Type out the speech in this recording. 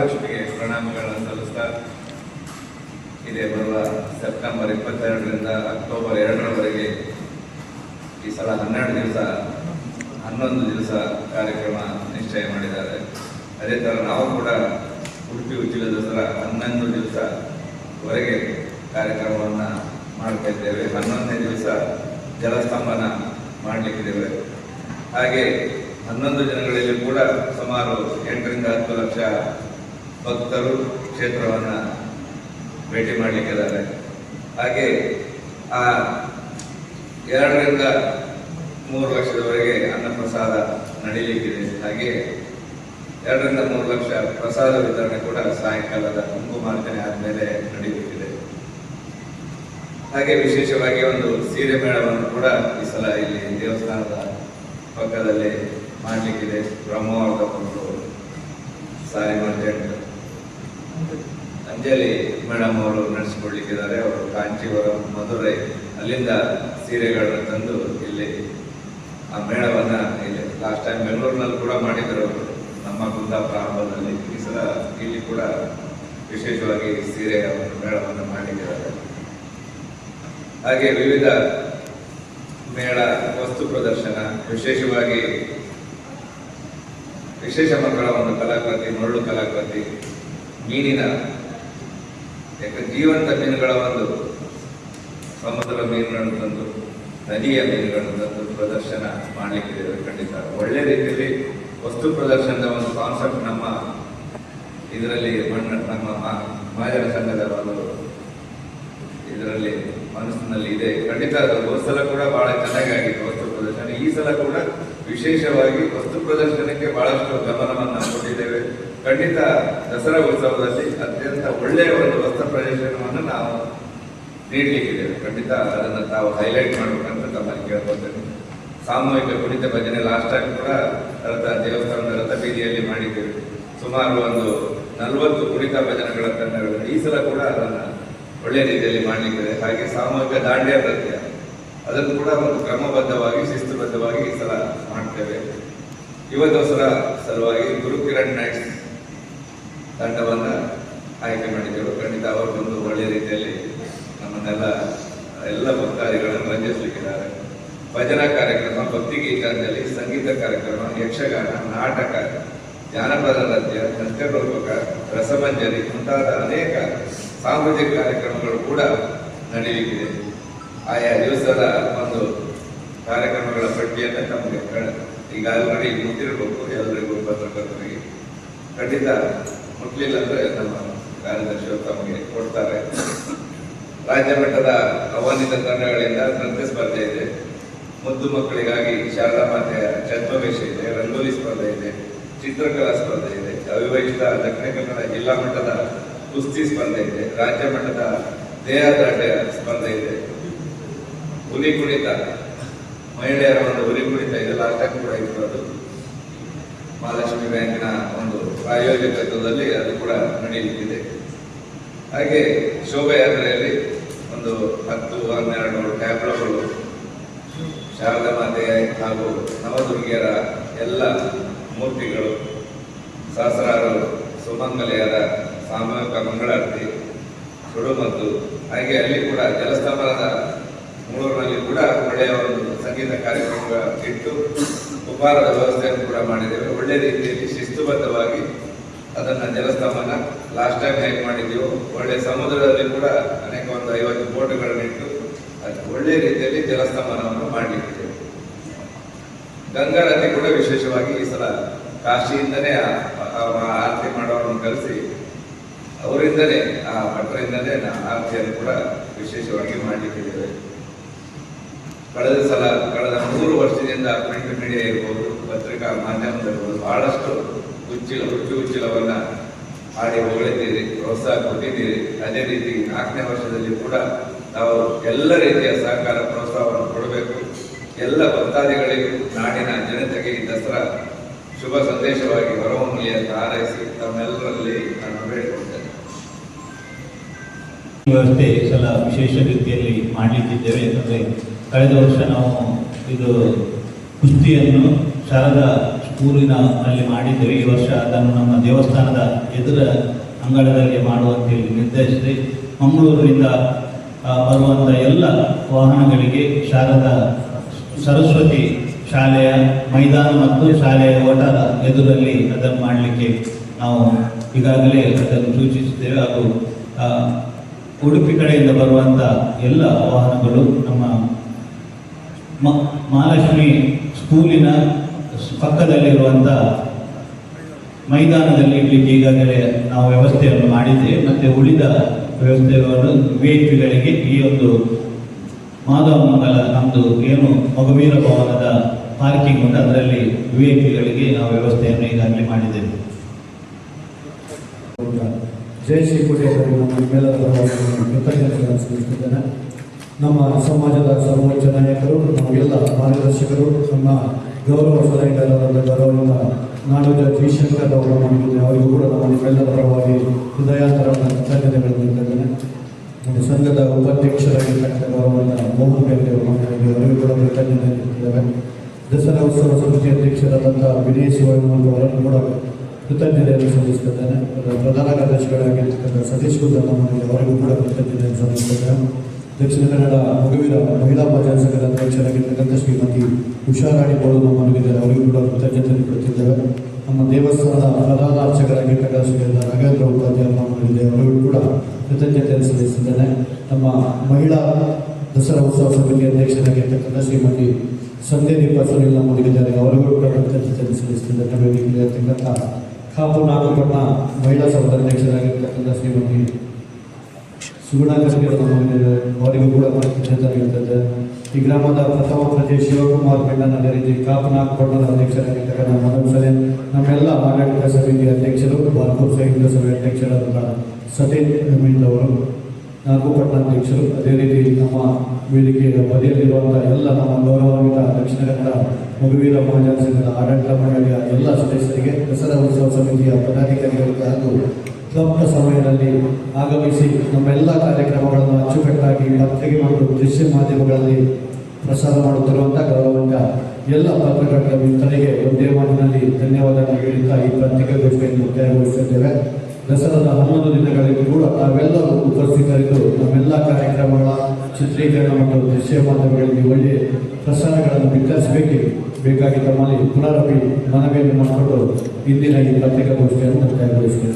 ಲಕ್ಷ್ಮಿಗೆ ಪ್ರಣಾಮಗಳನ್ನು ಸಲ್ಲಿಸ್ತಾ ಇದೇ ಬರುವ ಸೆಪ್ಟೆಂಬರ್ ಇಪ್ಪತ್ತೆರಡರಿಂದ ಅಕ್ಟೋಬರ್ ಎರಡರವರೆಗೆ ಈ ಸಲ ಹನ್ನೆರಡು ದಿವಸ, ಹನ್ನೊಂದು ದಿವಸ ಕಾರ್ಯಕ್ರಮ ನಿಶ್ಚಯ ಮಾಡಿದ್ದಾರೆ. ಅದೇ ಥರ ನಾವು ಕೂಡ ಉಡುಪಿ ಉಜ್ಜಿಲ ದಸರಾ ಹನ್ನೊಂದು ದಿವಸವರೆಗೆ ಕಾರ್ಯಕ್ರಮವನ್ನು ಮಾಡ್ತಾ ಇದ್ದೇವೆ. ಹನ್ನೊಂದನೇ ದಿವಸ ಜಲಸ್ತಂಭನ ಮಾಡಲಿಕ್ಕಿದ್ದೇವೆ. ಹಾಗೆ ಹನ್ನೊಂದು ಜನಗಳಲ್ಲಿ ಕೂಡ ಸುಮಾರು ಎಂಟರಿಂದ ಹತ್ತು ಲಕ್ಷ ಭಕ್ತರು ಕ್ಷೇತ್ರವನ್ನು ಭೇಟಿ ಮಾಡಲಿಕ್ಕಿದ್ದಾರೆ. ಹಾಗೆ ಆ ಎರಡರಿಂದ ಮೂರು ಲಕ್ಷದವರೆಗೆ ಅನ್ನಪ್ರಸಾದ ನಡೀಲಿಕ್ಕಿದೆ. ಹಾಗೆ ಎರಡರಿಂದ ಮೂರು ಲಕ್ಷ ಪ್ರಸಾದ ವಿತರಣೆ ಕೂಡ ಸಾಯಂಕಾಲದ ಕುಂಕುಮಾರ್ಚನೆ ಆದಮೇಲೆ ನಡೆಯುತ್ತಿದೆ ಹಾಗೆ ವಿಶೇಷವಾಗಿ ಒಂದು ಸೀರೆ ಮೇಳವನ್ನು ಕೂಡ ಈ ಸಲ ಇಲ್ಲಿ ದೇವಸ್ಥಾನದ ಪಕ್ಕದಲ್ಲಿ ಮಾಡಲಿಕ್ಕಿದೆ. ಬ್ರಹ್ಮವರ್ಗ ಒಂದು ಸಾರಿ ಮರ್ಜೆಂಟ್ ಅಂಜಲಿ ಮೇಡಮ್ ಅವರು ನಡೆಸಿಕೊಡ್ಲಿಕ್ಕಿದ್ದಾರೆ ಅವರು ಕಾಂಚೀವರಂ, ಮಧುರೈ, ಅಲ್ಲಿಂದ ಸೀರೆಗಳನ್ನು ತಂದು ಇಲ್ಲಿ ಆ ಮೇಳವನ್ನ ಇಲ್ಲಿ ಲಾಸ್ಟ್ ಟೈಮ್ ಬೆಂಗಳೂರಿನಲ್ಲಿ ಕೂಡ ಮಾಡಿದ್ರು ನಮ್ಮ ಕುಂದಾಪುರ ಪ್ರಾರಂಭದಲ್ಲಿ ಈ ಸಲ ಇಲ್ಲಿ ಕೂಡ ವಿಶೇಷವಾಗಿ ಸೀರೆಯ ಒಂದು ಮೇಳವನ್ನು ಮಾಡಿದ್ದಾರೆ. ಹಾಗೆ ವಿವಿಧ ಮೇಳ, ವಸ್ತು ಪ್ರದರ್ಶನ, ವಿಶೇಷವಾಗಿ ವಿಶೇಷ ಮಕ್ಕಳ ಒಂದು ಕಲಾಕೃತಿ, ಮರಳು ಕಲಾಕೃತಿ, ಮೀನಿನ ಯಾಕೆ ಜೀವಂತ ಮೀನುಗಳ ಒಂದು ಸಮುದ್ರ ಮೀನುಗಳನ್ನು ತಂದು, ನದಿಯ ಮೀನುಗಳನ್ನು ತಂದು ಪ್ರದರ್ಶನ ಮಾಡಲಿಕ್ಕಿದ್ದೇವೆ ಖಂಡಿತ. ಒಳ್ಳೆ ರೀತಿಯಲ್ಲಿ ವಸ್ತು ಪ್ರದರ್ಶನದ ಒಂದು ಕಾನ್ಸೆಪ್ಟ್ ನಮ್ಮ ಇದರಲ್ಲಿ ಮಣ್ಣ, ನಮ್ಮ ಮಹಾಜನ ಸಂಘದ ಒಂದು ಇದರಲ್ಲಿ ಮನಸ್ಸಿನಲ್ಲಿ ಇದೆ. ಖಂಡಿತ ಹೋದ ಸಲ ಕೂಡ ಬಹಳ ಚೆನ್ನಾಗಿ ಆಗಿದೆ ವಸ್ತು ಪ್ರದರ್ಶನ. ಈ ಸಲ ಕೂಡ ವಿಶೇಷವಾಗಿ ವಸ್ತು ಪ್ರದರ್ಶನಕ್ಕೆ ಬಹಳಷ್ಟು ಗಮನವನ್ನು ಕೊಟ್ಟಿದ್ದೇವೆ. ಖಂಡಿತ ದಸರಾ ಉತ್ಸವದಲ್ಲಿ ಅತ್ಯಂತ ಒಳ್ಳೆಯ ಒಂದು ವಸ್ತು ಪ್ರದರ್ಶನವನ್ನು ನಾವು ನೀಡಲಿಕ್ಕಿದ್ದೇವೆ. ಖಂಡಿತ ಅದನ್ನು ತಾವು ಹೈಲೈಟ್ ಮಾಡಬೇಕಂತ ತಮ್ಮಲ್ಲಿ ಕೇಳ್ಕೊಳ್ತೇನೆ ಸಾಮೂಹಿಕ ಕುಣಿತ ಭಜನೆ ಲಾಸ್ಟ್ ಆಗಿ ಕೂಡ ರಥ, ದೇವಸ್ಥಾನದ ರಥ ಬೀದಿಯಲ್ಲಿ ಮಾಡಿದ್ದೇವೆ. ಸುಮಾರು ಒಂದು ನಲವತ್ತು ಕುಣಿತ ಭಜನೆಗಳ ತಂಡಗಳು ಈ ಸಲ ಕೂಡ ಅದನ್ನು ಒಳ್ಳೆಯ ರೀತಿಯಲ್ಲಿ ಮಾಡಲಿಕ್ಕಿದೆ ಹಾಗೆ ಸಾಮೂಹಿಕ ದಾಂಡ್ಯ ನೃತ್ಯ ಅದನ್ನು ಕೂಡ ಒಂದು ಕ್ರಮಬದ್ಧವಾಗಿ, ಶಿಸ್ತುಬದ್ಧವಾಗಿ ಈ ಸಲ ಮಾಡ್ತೇವೆ. ಯುವ ದಸರಾ ಸಲುವಾಗಿ ಗುರುಕಿರಣ್ ನೈಟ್ಸ್ ತಂಡವನ್ನು ಆಯ್ಕೆ ಮಾಡಿದ್ದೆವು ಖಂಡಿತ ಅವರು ಒಂದು ಒಳ್ಳೆಯ ರೀತಿಯಲ್ಲಿ ನಮ್ಮನ್ನೆಲ್ಲ, ಎಲ್ಲ ಭಕ್ತಾದಿಗಳನ್ನು ರಂಜಿಸಲಿಕ್ಕಿದ್ದಾರೆ. ಭಜನಾ ಕಾರ್ಯಕ್ರಮ, ಭಕ್ತಿ ಗೀತಾಂಜಲಿ, ಸಂಗೀತ ಕಾರ್ಯಕ್ರಮ, ಯಕ್ಷಗಾನ, ನಾಟಕ ಜಾನಪದ ನೃತ್ಯ ನೃತ್ಯರೂಪಕ ರಸಮಂಜರಿ ಮುಂತಾದ ಅನೇಕ ಸಾಂಸ್ಕೃತಿಕ ಕಾರ್ಯಕ್ರಮಗಳು ಕೂಡ ನಡೆಯಲಿಕ್ಕಿದೆ ಆಯಾ ದಿವಸದ ಒಂದು ಕಾರ್ಯಕ್ರಮಗಳ ಪಟ್ಟಿಯನ್ನು ನಮಗೆ ಈಗ ಆಲ್ರೆಡಿ ಗೊತ್ತಿರಬೇಕು ಎಲ್ಲರಿಗೂ ಪತ್ರಕರ್ತರಿಗೆ. ಖಂಡಿತ ಮುಟ್ಲಿಲ್ಲ ಅಂದರೆ ನಮ್ಮ ಕಾರ್ಯದರ್ಶಿಯವರು ತಮಗೆ ಕೊಡ್ತಾರೆ. ರಾಜ್ಯ ಮಟ್ಟದ ಆಹ್ವಾನಿತ ತಂಡಗಳಿಂದ ನೃತ್ಯ ಸ್ಪರ್ಧೆ ಇದೆ. ಮುದ್ದು ಮಕ್ಕಳಿಗಾಗಿ ಶಾರದಾ ಮಾತೆಯ ಛದ್ಮವೇಶ ಇದೆ, ರಂಗೋಲಿ ಸ್ಪರ್ಧೆ ಇದೆ, ಚಿತ್ರಕಲಾ ಸ್ಪರ್ಧೆ ಇದೆ, ಅವಿಭಜಿತ ದಕ್ಷಿಣ ಕನ್ನಡ ಜಿಲ್ಲಾ ಮಟ್ಟದ ಕುಸ್ತಿ ಸ್ಪರ್ಧೆ ಇದೆ, ರಾಜ್ಯ ಮಟ್ಟದ ದೇಹದಾಢ್ಯ ಸ್ಪರ್ಧೆ ಇದೆ. ಹುಲಿ ಕುಣಿತ, ಮಹಿಳೆಯರ ಒಂದು ಹುಲಿ ಕುಣಿತ, ಇದೆಲ್ಲ ಆಟ ಕೂಡ ಇತ್ತು ಅದು ಮಹಾಲಕ್ಷ್ಮಿ ಬ್ಯಾಂಕಿನ ಒಂದು ಪ್ರಾಯೋಜಕತ್ವದಲ್ಲಿ ಅದು ಕೂಡ ನಡೆಯಲಿಕ್ಕಿದೆ. ಹಾಗೆ ಶೋಭಾಯಾತ್ರೆಯಲ್ಲಿ ಒಂದು ಹತ್ತು, ಹನ್ನೆರಡು ಟ್ಯಾಬ್ಲೋಗಳು ಶಾರದಾ ಮಾತೆಯ ಹಾಗೂ ನವದುರ್ಗಿಯರ ಎಲ್ಲ ಮೂರ್ತಿಗಳು, ಸಹಸ್ರಾರು ಸುಮಂಗಲೆಯರ ಸಾಮೂಹಿಕ ಮಂಗಳಾರತಿ, ಸುಡುಮದ್ದು, ಹಾಗೆ ಅಲ್ಲಿ ಕೂಡ ಜಲಸ್ತಂಭನದ ಮೂಳೂರಿನಲ್ಲಿ ಕೂಡ ಒಳ್ಳೆಯ ಒಂದು ಸಂಗೀತ ಕಾರ್ಯಕ್ರಮ ಇಟ್ಟು ಉಪಹಾರದ ವ್ಯವಸ್ಥೆಯನ್ನು ಕೂಡ ಮಾಡಿದ್ದೇವೆ. ಒಳ್ಳೆ ರೀತಿಯಲ್ಲಿ ಶಿಸ್ತುಬದ್ಧವಾಗಿ ಅದನ್ನ ಜಲಸ್ತಂಭನ ಲಾಸ್ಟ್ ಟೈಮ್ ಹೇಗೆ ಮಾಡಿದ್ದೆವು ಒಳ್ಳೆ ಸಮುದ್ರದಲ್ಲಿ ಕೂಡ ಅನೇಕ ಒಂದು ಐವತ್ತು ಬೋಟ್ಗಳನ್ನು ಇಟ್ಟು ಅದು ಒಳ್ಳೆ ರೀತಿಯಲ್ಲಿ ಜಲಸ್ತಂಭನವನ್ನು ಮಾಡಲಿಕ್ಕಿದ್ದೇವೆ ಗಂಗಾರತಿ ಕೂಡ ವಿಶೇಷವಾಗಿ ಈ ಸಲ ಕಾಶಿಯಿಂದನೇ ಆರತಿ ಮಾಡೋರನ್ನು ಕಲಿಸಿ ಅವರಿಂದಲೇ ಆ ಭಟ್ರಿಂದಲೇ ನಾವು ಆರತಿಯನ್ನು ಕೂಡ ವಿಶೇಷವಾಗಿ ಮಾಡಲಿಕ್ಕಿದ್ದೇವೆ. ಕಳೆದ ಸಲ, ಕಳೆದ ಮೂರು ವರ್ಷದಿಂದ ಪ್ರಿಂಟ್ ಮೀಡಿಯಾ ಇರ್ಬೋದು, ಪತ್ರಿಕಾ ಮಾಧ್ಯಮದಲ್ಲಿರ್ಬೋದು, ಬಹಳಷ್ಟು ಉಚ್ಚಿಲ ಉಚ್ಚು ಉಚ್ಚಿಲವನ್ನ ಆಡಿ ಹೊಗಳಿದ್ದೀರಿ, ಪ್ರೋತ್ಸಾಹ ಕೊಟ್ಟಿದ್ದೀರಿ. ಅದೇ ರೀತಿ ನಾಲ್ಕನೇ ವರ್ಷದಲ್ಲಿ ಕೂಡ ನಾವು ಎಲ್ಲ ರೀತಿಯ ಸಹಕಾರ, ಪ್ರೋತ್ಸಾಹವನ್ನು ಕೊಡಬೇಕು. ಎಲ್ಲ ಭಕ್ತಾದಿಗಳಿಗೂ ನಾಡಿನ ಜನತೆಗೆ ಈ ದಸರಾ ಶುಭ ಸಂದೇಶವಾಗಿ ಹೊರಹೊಮ್ಮಲಿ ಅಂತ ಹಾರೈಸಿ ತಮ್ಮೆಲ್ಲರಲ್ಲಿ ನಾನು ಬೇಡಿಕೊಳ್ತೇನೆ. ವ್ಯವಸ್ಥೆ ಸಲ ವಿಶೇಷ ರೀತಿಯಲ್ಲಿ ಮಾಡಲಿಕ್ಕಿದ್ದೇವೆ. ಯಾಕಂದರೆ ಕಳೆದ ವರ್ಷ ನಾವು ಇದು ಕುಸ್ತಿಯನ್ನು ಶಾರದಾ ಊರಿನಲ್ಲಿ ಮಾಡಿದ್ದೇವೆ. ಈ ವರ್ಷ ಅದನ್ನು ನಮ್ಮ ದೇವಸ್ಥಾನದ ಎದುರ ಅಂಗಳದಲ್ಲಿ ಮಾಡುವಂತೇಳಿ ನಿರ್ಧರಿಸಿದೆ. ಮಂಗಳೂರಿನಿಂದ ಬರುವಂಥ ಎಲ್ಲ ವಾಹನಗಳಿಗೆ ಶಾರದ ಸರಸ್ವತಿ ಶಾಲೆಯ ಮೈದಾನ ಮತ್ತು ಶಾಲೆಯ ಓಟದ ಎದುರಲ್ಲಿ ಅದನ್ನು ಮಾಡಲಿಕ್ಕೆ ನಾವು ಈಗಾಗಲೇ ಅದನ್ನು ಸೂಚಿಸಿದ್ದೇವೆ. ಹಾಗೂ ಉಡುಪಿ ಕಡೆಯಿಂದ ಬರುವಂಥ ಎಲ್ಲ ವಾಹನಗಳು ನಮ್ಮ ಮಹಾಲಕ್ಷ್ಮಿ ಸ್ಕೂಲಿನ ಪಕ್ಕದಲ್ಲಿರುವಂಥ ಮೈದಾನದಲ್ಲಿ ಇಡ್ಲಿಕ್ಕೆ ಈಗಾಗಲೇ ನಾವು ವ್ಯವಸ್ಥೆಯನ್ನು ಮಾಡಿದ್ದೇವೆ ಮತ್ತು ಉಳಿದ ವ್ಯವಸ್ಥೆಗಳನ್ನು ವಿ ಐ ಪಿಗಳಿಗೆ ಈ ಒಂದು ಮಾಧವ ಮಂಗಲ ನಮ್ಮದು ಏನು ಮಗುವೀರ ಭವನದ ಪಾರ್ಕಿಂಗ್ ಉಂಟು, ಅದರಲ್ಲಿ ವಿ ಐ ಪಿಗಳಿಗೆ ನಾವು ವ್ಯವಸ್ಥೆಯನ್ನು ಈಗಾಗಲೇ ಮಾಡಿದ್ದೇವೆ. ಜಯ ಶ್ರೀ ಕೋಟೆಯವರಿಗೆ ನಮ್ಮ ನಿಮ್ಮೆಲ್ಲರ ಪರವಾಗಿ ನಾನು ಕೃತಜ್ಞತೆಗಳನ್ನು ಸಲ್ಲಿಸುತ್ತಿದ್ದೇನೆ ನಮ್ಮ ಸಮಾಜದ ಸರ್ವೋಚ್ಚ ನಾಯಕರು ನಮಗೆಲ್ಲ ಮಾರ್ಗದರ್ಶಕರು, ನಮ್ಮ ಗೌರವ ಸಲಹೆಗಾರರಾದ ಗೌರವದ ನಾಡೋಜ ಜೈಶಂಕರ್ ಅವರ ಮನೆಯಲ್ಲಿ ಅವರಿಗೂ ಕೂಡ ನಮ್ಮ ನಿಮ್ಮೆಲ್ಲರ ಪರವಾಗಿ ಹೃದಯಾಂತರ ಕೃತಜ್ಞತೆಗಳನ್ನು ನೀಡುತ್ತಿದ್ದೇನೆ ನಮ್ಮ ಸಂಘದ ಉಪಾಧ್ಯಕ್ಷರಾಗಿರ್ತಕ್ಕಂಥ ಗೌರವದ ಮೋಹನ್ ಗಾಂಧಿ ಅವರ ಮನೆಯಲ್ಲಿ ಅವರಿಗೂ ಕೂಡ ಕೃತಜ್ಞತೆ ಹೇಳ್ತಿದ್ದೇವೆ ದಸರಾ ಉತ್ಸವ ಸಮಿತಿ ಅಧ್ಯಕ್ಷರಾದಂಥ ವಿನಯ್ ಶಿವಣ್ಣ ಅವರನ್ನು ಕೂಡ ಕೃತಜ್ಞತೆಯನ್ನು ಸಲ್ಲಿಸುತ್ತಿದ್ದೇನೆ ಪ್ರಧಾನ ಕಾರ್ಯದರ್ಶಿಗಳಾಗಿರ್ತಕ್ಕಂಥ ಸತೀಶ್ ಕುಂದರ್ ನಮ್ಮಲ್ಲಿ ಅವರಿಗೂ ಕೂಡ ಕೃತಜ್ಞತೆಯನ್ನು ಸಲ್ಲಿಸುತ್ತೇನೆ. ದಕ್ಷಿಣ ಕನ್ನಡ ಮಗುವಿನ ಮಹಿಳಾ ಮಹಾಜನ ಸಂಘದ ಅಧ್ಯಕ್ಷರಾಗಿರ್ತಕ್ಕಂಥ ಶ್ರೀಮತಿ ಉಷಾರಾಣಿ ಬೋಳು ನಮ್ಮಲ್ಲಿದ್ದಾರೆ ಅವರಿಗೂ ಕೂಡ ಕೃತಜ್ಞತೆ ಕೊಡುತ್ತಿದ್ದೇವೆ. ನಮ್ಮ ದೇವಸ್ಥಾನದ ಪ್ರಧಾನ ಅರ್ಚಕರಾಗಿರ್ತಕ್ಕಂಥ ಶ್ರೀ ನಾಗೇಂದ್ರ ಉಪಾಧ್ಯಾಯ ನಮ್ಮಲ್ಲಿದೆ ಅವರಿಗೂ ಕೂಡ ಕೃತಜ್ಞತೆಯನ್ನು ಸಲ್ಲಿಸಿದ್ದೇನೆ ನಮ್ಮ ಮಹಿಳಾ ದಸರಾ ಉತ್ಸವ ಸಮಿತಿ ಅಧ್ಯಕ್ಷರಾಗಿರ್ತಕ್ಕಂಥ ಶ್ರೀಮತಿ ಸಂಧ್ಯದೀಪ ಸುನಿಲ್ ನಮ್ಮಲ್ಲಿದ್ದಾರೆ ಅವರಿಗೂ ಕೂಡ ಕೃತಜ್ಞತೆ ಸಲ್ಲಿಸುತ್ತಿದ್ದಾರೆ ವೇದಿಕೆಯಲ್ಲಿ ಇರ್ತಕ್ಕಂಥ ಕಾಪು ನಾಗಪಟ್ಟಣ ಮಹಿಳಾ ಸಂಘದ ಅಧ್ಯಕ್ಷರಾಗಿರ್ತಕ್ಕಂಥ ಶ್ರೀಮತಿ ಸುಗುಣ ಕರ್ಕಿರ ನಮ್ಮಲ್ಲಿದ್ದಾರೆ ಅವರಿಗೂ ಕೂಡ ಕೃತಜ್ಞತೆ ಈ ಗ್ರಾಮದ ಪ್ರಥಮ ಪ್ರಜೆ ಶಿವಕುಮಾರ್ ಬೆಣ್ಣನ ಅದೇ ರೀತಿ ಕಾಪು ನಾಗಪಟ್ಟಣದ ಅಧ್ಯಕ್ಷರಾಗಿರ್ತಕ್ಕಂಥ ಮನೋಜ್ ಸಲೇನ್ ನಮ್ಮೆಲ್ಲ ಆಡಳಿತ ಸಮಿತಿ ಅಧ್ಯಕ್ಷರು ಬಾರ್ಕೂರ್ ಸಂಯುಕ್ತ ಸಭೆ ಅಧ್ಯಕ್ಷರಾದ ಸತೀಶ್ ಅಮಿತ್ ಅವರು ನಾಗಪಟ್ಟಣ ಅಧ್ಯಕ್ಷರು, ಅದೇ ರೀತಿ ನಮ್ಮ ವೇದಿಕೆಯ ಬದಿಯಲ್ಲಿರುವಂಥ ಎಲ್ಲ ನಮ್ಮ ಗೌರವಾನ್ವಿತ ದಕ್ಷಿಣ ಕನ್ನಡ ಮಗುವೀರ ಮಹಾಜನ ಸಂಘದ ಆಡಳಿತ ಮಂಡಳಿಯ ಎಲ್ಲ ಸದಸ್ಯರಿಗೆ, ದಸರಾ ಉತ್ಸವ ಸಮಿತಿಯ ಪದಾಧಿಕಾರಿಗಳಿಗೆ ಹಾಗೂ ಕ್ಲಬ್ನ ಸಮಯದಲ್ಲಿ ಆಗಮಿಸಿ ನಮ್ಮೆಲ್ಲ ಕಾರ್ಯಕ್ರಮಗಳನ್ನು ಅಚ್ಚುಕಟ್ಟಾಗಿ ಪತ್ರಿಕೆ ಮತ್ತು ದೃಶ್ಯ ಮಾಧ್ಯಮಗಳಲ್ಲಿ ಪ್ರಸಾರ ಮಾಡುತ್ತಿರುವಂತಹ ಗೌರವಂಗ ಎಲ್ಲ ಪತ್ರಕರ್ತರ ಮಿತ್ರರಿಗೆ ಒಂದೇ ಮಾತಿನಲ್ಲಿ ಧನ್ಯವಾದ ಹೇಳುತ್ತಾ ಈ ಪತ್ರಿಕಾಗೋಷ್ಠಿಯನ್ನು ಮುಕ್ತಾಯಗೊಳಿಸುತ್ತೇವೆ ದಸರಾದ ಹನ್ನೊಂದು ದಿನಗಳಲ್ಲಿ ಕೂಡ ತಾವೆಲ್ಲರೂ ಉಪಸ್ಥಿತರಿದ್ದು ನಮ್ಮೆಲ್ಲ ಕಾರ್ಯಕ್ರಮಗಳ ಚಿತ್ರೀಕರಣ ಮತ್ತು ದೃಶ್ಯ ಮಾಧ್ಯಮಗಳಲ್ಲಿ ಒಳ್ಳೆಯ ಪ್ರಸಾರಗಳನ್ನು ವಿತರಿಸಬೇಕು ಬೇಕಾಗಿ ತಮ್ಮಲ್ಲಿ ಪುನರಪಿ ಮನವಿಯನ್ನು ಮಾಡಿಕೊಂಡು ಇಂದಿನ ಈ ಪತ್ರಿಕಾಗೋಷ್ಠಿಯನ್ನು ಮುಕ್ತಾಯಗೊಳಿಸುತ್ತೇವೆ